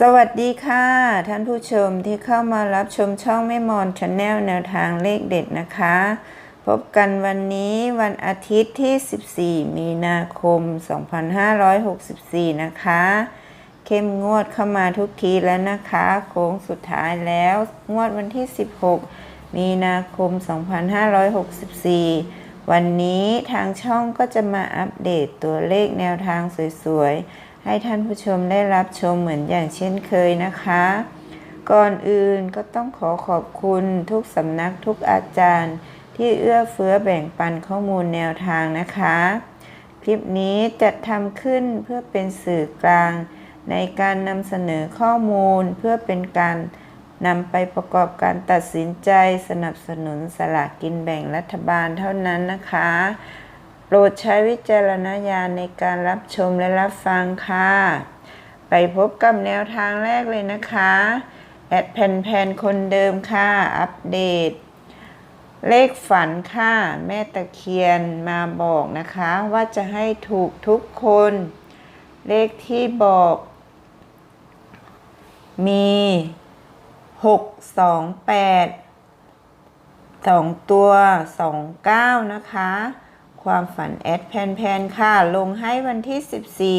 สวัสดีค่ะ ท่านผู้ชมที่เข้ามารับชมช่องไม่มอนชาแนลแนวทางเลขเด็ดนะคะ พบกันวันนี้วันอาทิตย์ที่ 14 มีนาคม 2564 นะคะ เข้มงวดเข้ามาทุกทีแล้วนะคะ โค้งสุดท้ายแล้วงวดวันที่ 16 มีนาคม 2564 วันนี้ทางช่องก็จะมาอัปเดตตัวเลขแนวทางสวยๆ ให้ท่านผู้ชมได้รับชมเหมือนอย่างเช่นเคยนะคะ ก่อนอื่นก็ต้องขอขอบคุณทุกสำนักทุกอาจารย์ ที่เอื้อเฟื้อแบ่งปันข้อมูลแนวทางนะคะ คลิปนี้จัดทำขึ้นเพื่อเป็นสื่อกลาง ในการนำเสนอข้อมูลเพื่อเป็นการนำไปประกอบการตัดสินใจสนับสนุนสลากกินแบ่งรัฐบาลเท่านั้นนะคะ รดใช้วิจารณญาณในการรับชมและรับฟังค่ะ ไปพบกับแนวทางแรกเลยนะคะ แอดแผ่นแผ่นคนเดิมค่ะ อัปเดต เลขฝันค่ะ แม่ตะเคียนมาบอกนะคะ ว่าจะให้ถูกทุกคน เลขที่บอก มีหกสองแปดสองตัวสองเก้านะคะ ความฝันแอดแพนแพนค่ะ ลงให้วันที่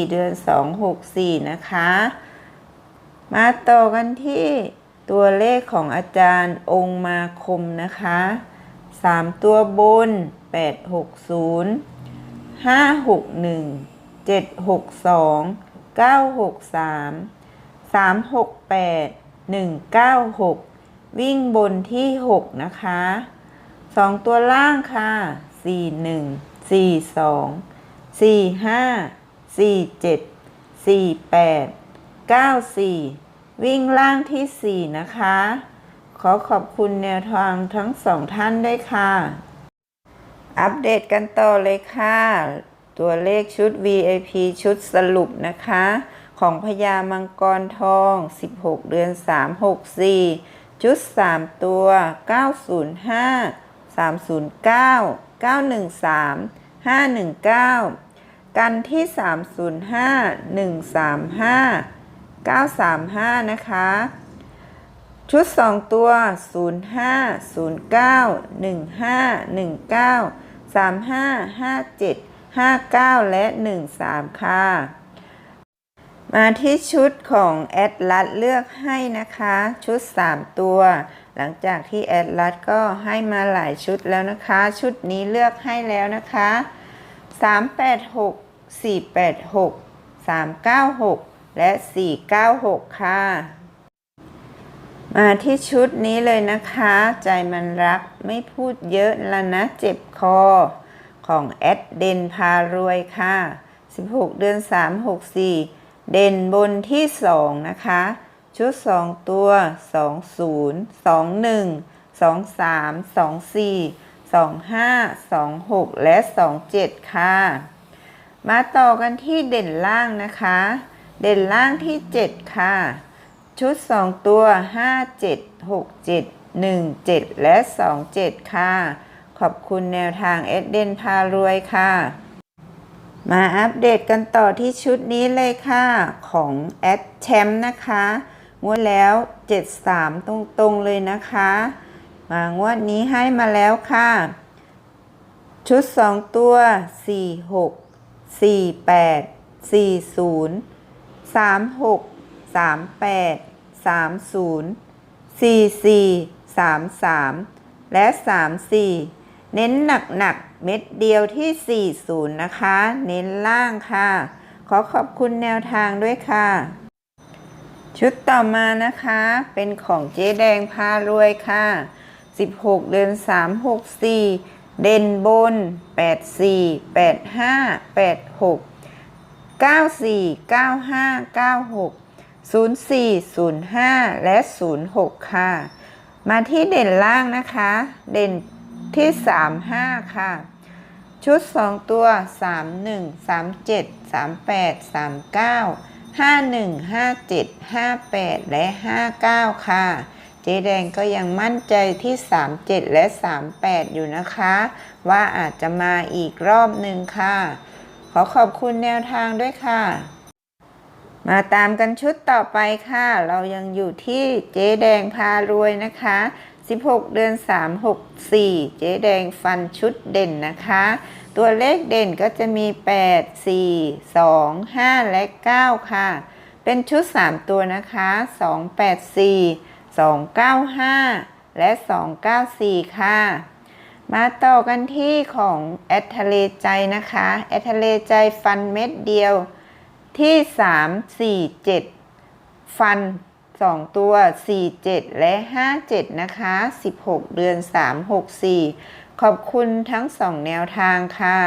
14 เดือน 2 6 4 นะคะ มาต่อกันที่ตัวเลขของอาจารย์องค์มาคมนะคะ 3 ตัวบน 860 561 762 963 368 196 วิ่งบนที่ 6 นะคะ 2 ตัวล่างค่ะ 41 42 45 47 48 94วิ่งล่างที่4นะคะ ขอขอบคุณแนวทางทั้งสองท่านด้วยค่ะ อัปเดตกันต่อเลยค่ะ ตัวเลขชุด VIP ชุดสรุปนะคะ ของพญามังกรทอง 16 เดือน 364 ชุด 3 ตัว 905 309 913 519 กันที่ 305 135 935 นะคะ ชุด 2 ตัว 05 09 15 19 35 57 59 และ 13 ค่ะ มาที่ชุดของแอดลัดเลือกให้นะคะ ชุด 3 ตัว หลังจากที่แอดลัดก็ให้มาหลายชุดแล้วนะคะ ชุดนี้เลือกให้แล้วนะคะ 386 486 396 และ 496 ค่ะ มาที่ชุดนี้เลยนะคะ ใจมันรักไม่พูดเยอะละนะเจ็บคอ ของแอดเดนพารวยค่ะ 16 เดือน 364 เด่นบนที่ 2 นะคะ ชุด 2 ตัว 20 21 23 24 25 26 และ 27 ค่ะ มาต่อกันที่เด่นล่างนะคะ เด่นล่างที่ 7 ค่ะ ชุด 2 ตัว 5 7 6 7 1 7 และ 2 7 ค่ะ ขอบคุณแนวทางเอดเดนพารวยค่ะ มาอัปเดตกันต่อที่ชุดนี้เลยค่ะ ของแอดแชมป์นะคะ งวดแล้ว 73 ตรงๆเลยนะคะ มางวดนี้ให้มาแล้วค่ะ ชุด 2 ตัว 46 48 40 36 38 30 44 33 และ 34 เน้นหนักๆ เม็ดเดียวที่ 40 นะคะ เน้นล่างค่ะ ขอขอบคุณแนวทางด้วยค่ะ ชุดต่อมานะคะเป็นของเจ๊แดงพารวยค่ะ 16 เดือน 364เด่นบน 84 85 86 94 95 96 04 05 และ 06 ค่ะ มาที่เด่นล่างนะคะ เด่นที่ 35 ค่ะ ชุด 2 ตัว 31 37 38 39 51 57 58 และ 59 ค่ะ เจ๊แดงก็ยังมั่นใจที่ 37 และ 38 อยู่นะคะ ว่าอาจจะมาอีกรอบหนึ่งค่ะ ขอขอบคุณแนวทางด้วยค่ะ มาตามกันชุดต่อไปค่ะ เรายังอยู่ที่เจ๊แดงพารวยนะคะ 16 เดือน 3 6 4 เจ๊แดงฟันชุดเด่นนะคะ ตัวเลขเด่นก็จะมี 8 4 2 5 และ 9 ค่ะ เป็นชุด 3 ตัวนะคะ 2 8 4 2 9 5 และ 2 9 4 ค่ะ มาต่อกันที่ของแอดทะเลใจนะคะ แอดทะเลใจฟันเม็ดเดียวที่ 3 4 7 ฟัน 2 ตัว 4 7 และ 5 7 นะคะ 16 เดือน 3 6 4 ขอบคุณทั้ง 2 แนวทางค่ะ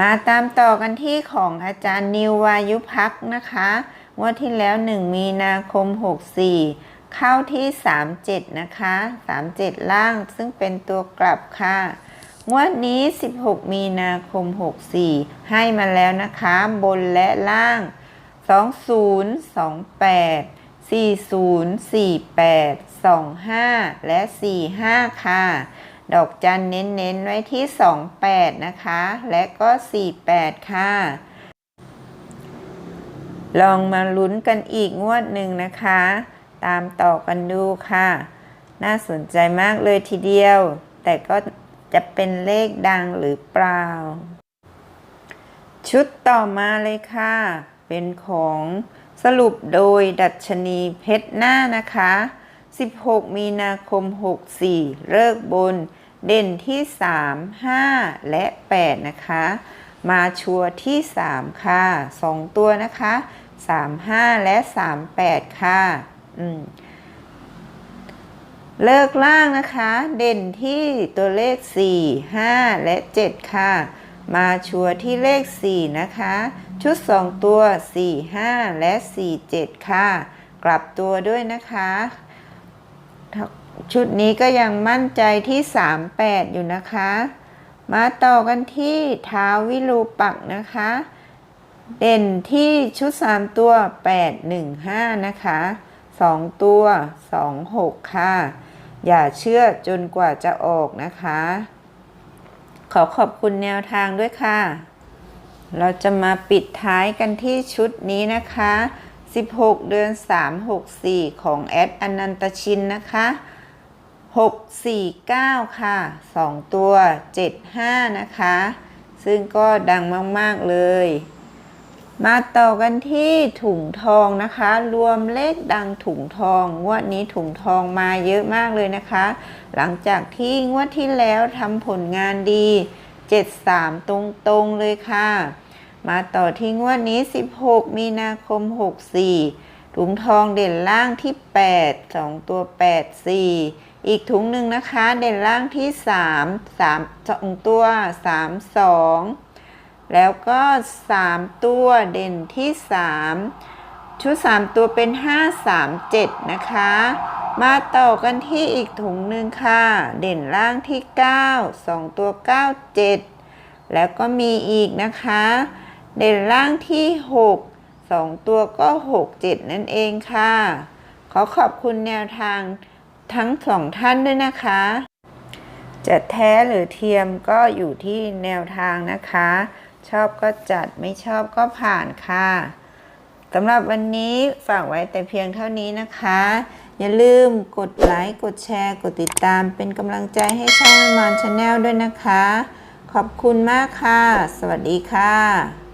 มาตามต่อกันที่ของอาจารย์นิววายุพักนะคะงวดที่แล้ว 1 มีนาคม 64 เข้าที่ 37 นะคะ 37 ล่างซึ่งเป็นตัวกลับค่ะงวดนี้ 16 มีนาคม 64 ให้มาแล้วนะคะ บนและล่าง 20 28 40 48 25 และ 45 ค่ะ ดอกจันเน้นๆ ไว้ที่ 28 นะคะ และก็ 48 ค่ะ ลองมาลุ้นกันอีกงวดหนึ่งนะคะ ตามต่อกันดูค่ะ น่าสนใจมากเลยทีเดียว แต่ก็จะเป็นเลขดังหรือเปล่า ชุดต่อมาเลยค่ะ เป็นของสรุปโดยดัชนีเพชรหน้านะคะ 16 มีนาคม 64 เลิกบน เด่นที่ 3 5 และ 8 นะคะ มาชัวร์ที่ 3 ค่ะ 2 ตัวนะคะ 3 5 และ 3 8 ค่ะ อืมเลิกล่างนะคะ เด่นที่ตัวเลข 4 5 และ 7 ค่ะ มาชัวที่เลข 4 นะคะ ชุด 2 ตัว 4 5 และ 4 7 ค่ะ กลับตัวด้วยนะคะ ชุดนี้ก็ยังมั่นใจที่ 3 8 อยู่นะคะ มาต่อกันที่ท้าวิรูปักนะคะ เด่นที่ชุด 3 ตัว 8 1 5 นะคะ 2 ตัว 2 6 ค่ะ อย่าเชื่อจนกว่าจะออกนะคะ ขอขอบคุณแนวทางด้วยค่ะ เราจะมาปิดท้ายกันที่ชุดนี้นะคะ 16 เดือน 3 6 4 ของแอดอนันตชินนะคะ 6 4 9 ค่ะ 2 ตัว 7 5 นะคะ ซึ่งก็ดังมาก ๆ เลย มาต่อกันที่ถุงทองนะคะ รวมเลขดังถุงทอง งวดนี้ถุงทองมาเยอะมากเลยนะคะ หลังจากที่งวดที่แล้วทำผลงานดี 73 ตรงๆเลยค่ะ มาต่อที่งวดนี้ 16 มีนาคม 64 ถุงทองเด่นล่างที่ 8 2 ตัว 8 4 อีกถุงหนึ่งนะคะ เด่นล่างที่ 3 3 2 ตัว 3 2 แล้วก็ 3 ตัวเด่นที่ 3 ชุด 3 ตัวเป็น 5 3 7 นะคะ มาต่อกันที่อีกถุงหนึ่งค่ะ เด่นล่างที่ 9 2 ตัว 9 7 แล้วก็มีอีกนะคะ เด่นล่างที่ 6 2 ตัวก็ 6 7 นั่นเองค่ะ ขอขอบคุณแนวทางทั้งสองท่านด้วยนะคะ จะแท้หรือเทียมก็อยู่ที่แนวทางนะคะ ชอบก็จัดไม่ชอบก็ผ่านค่ะสำหรับวันนี้ฝากไว้แต่เพียงเท่านี้นะคะ อย่าลืมกดไลค์ กดแชร์ กดติดตาม เป็นกำลังใจให้ช่องมอนชาแนลด้วยนะคะ ขอบคุณมากค่ะ สวัสดีค่ะ